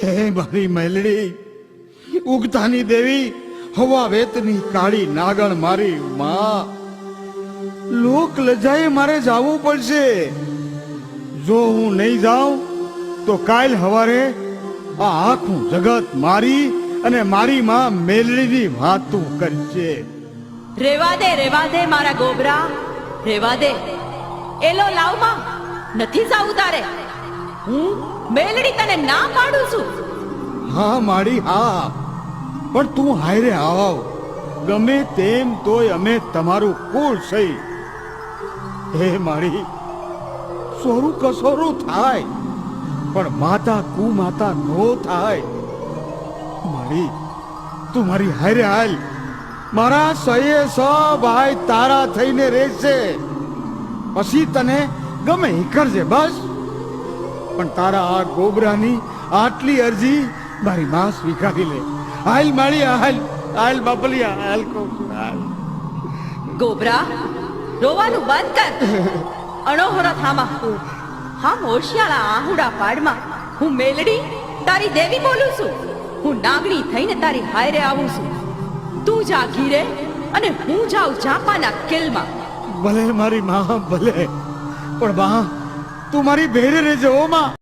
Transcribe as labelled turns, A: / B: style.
A: હે મારી મેલડી, ઉગતાની દેવી, હવા વેતની કાળી નાગણ મારી માં. લોક લજાએ મારે જાવું પડશે. જો હું નહીં જાઉં, તો કાલ હવારે આ આખું જગત મારી અને મારી માં મેલડીની વાતું કરશે.
B: રેવા દે રેવા દે મારા ગોબરા, રેવા દે. એલો લાવમાં નથી જાવું તારે. હું મેલડી તને ના પાડું છું?
A: હા, માડી, હા પણ તું હાયરે આવ ગમે તેમ તોય અમે તમારું કુળ સહી. હે, માડી, સોરું કસોરું થાય, પણ માતા કુ માતા નો થાય. માડી, તું મારી હાયરે હાલ. મારા સયે સ ભાઈ તારા થઈને રહેશે. પછી તને ગમે કરજે બસ. પણ તારા આ ગોબરાની આટલી અરજી મારી માં સ્વીકારી લે. હાલ માળી હાલ હાલ બાપલિયા હાલ કો
B: ગોબરા રોવાનું બંધ કર. અણોહરો થામા. હા મોશિયાળા આહુડા પાડમાં. હું મેલડી તારી દેવી બોલું છું. હું નાગણી થઈને તારી હાયરે આવું છું. તું જા ઘીરે અને હું જાઉં જાપાના કિલમાં.
A: ભલે મારી માં ભલે. પણ માં તું મારી ભેરે રહેજે ઓ